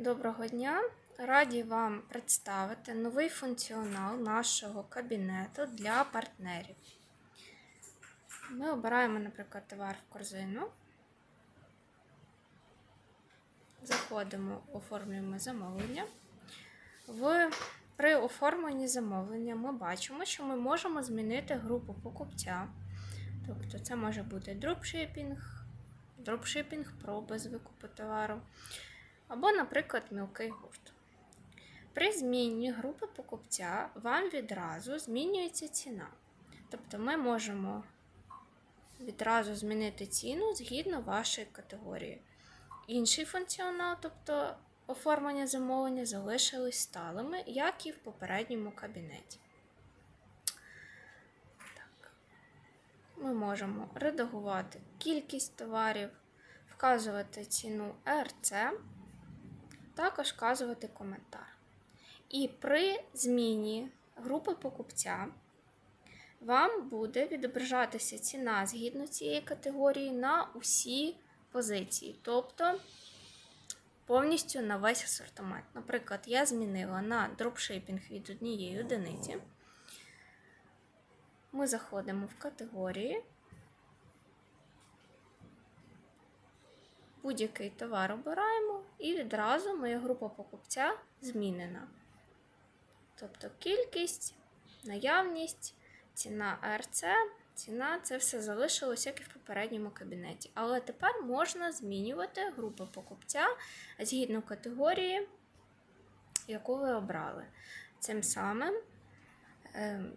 Доброго дня! Раді вам представити новий функціонал нашого кабінету для партнерів. Ми обираємо, наприклад, товар в корзину. Заходимо, оформлюємо замовлення. В, при оформленні замовлення ми бачимо, що ми можемо змінити групу покупця. Тобто це може бути дропшипінг, дропшипінг про без викупу товару. Або, наприклад, мілкий гурт. При зміні групи покупця вам відразу змінюється ціна. Тобто ми можемо відразу змінити ціну згідно вашої категорії. Інший функціонал, тобто оформлення замовлення, залишились сталими, як і в попередньому кабінеті. Так. Ми можемо редагувати кількість товарів, вказувати ціну РЦ також вказувати коментар. І при зміні групи покупця вам буде відображатися ціна згідно цієї категорії на усі позиції, тобто повністю на весь асортимент. Наприклад, я змінила на дропшипінг від однієї одиниці. Ми заходимо в категорії. Будь-який товар обираємо, і відразу моя група покупця змінена. Тобто кількість, наявність, ціна АРЦ, ціна це все залишилось, як і в попередньому кабінеті. Але тепер можна змінювати групу покупця згідно категорії, яку ви обрали. Цим самим ем,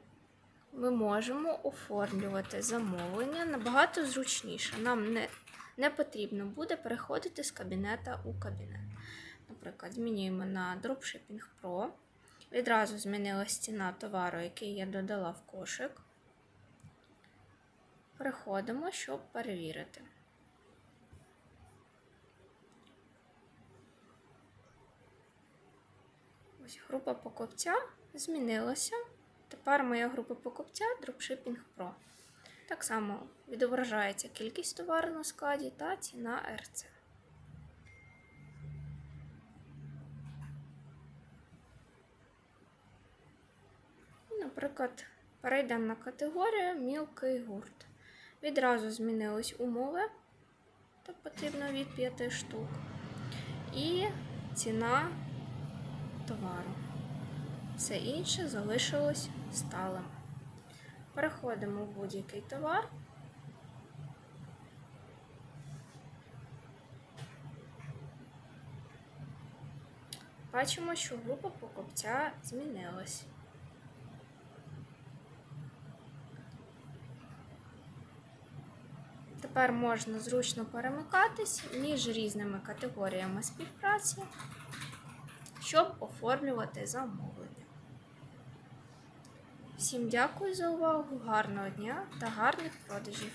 ми можемо оформлювати замовлення набагато зручніше. Нам не не потрібно буде переходити з кабінета у кабінет. Наприклад, змінюємо на Dropshipping Pro. Відразу змінилася ціна товару, який я додала в кошик. Переходимо, щоб перевірити. Ось група покупця змінилася. Тепер моя група покупця Dropshipping Pro. Так само відображається кількість товару на складі та ціна РЦ. Наприклад, перейдемо на категорію мілкий гурт. Відразу змінились умови, так потрібно від 5 штук, і ціна товару. Все інше залишилось сталим. Переходимо в будь-який товар. Бачимо, що група покупця змінилась. Тепер можна зручно перемикатись між різними категоріями співпраці, щоб оформлювати замовлення. Всім дякую за увагу, гарного дня та гарних продажів!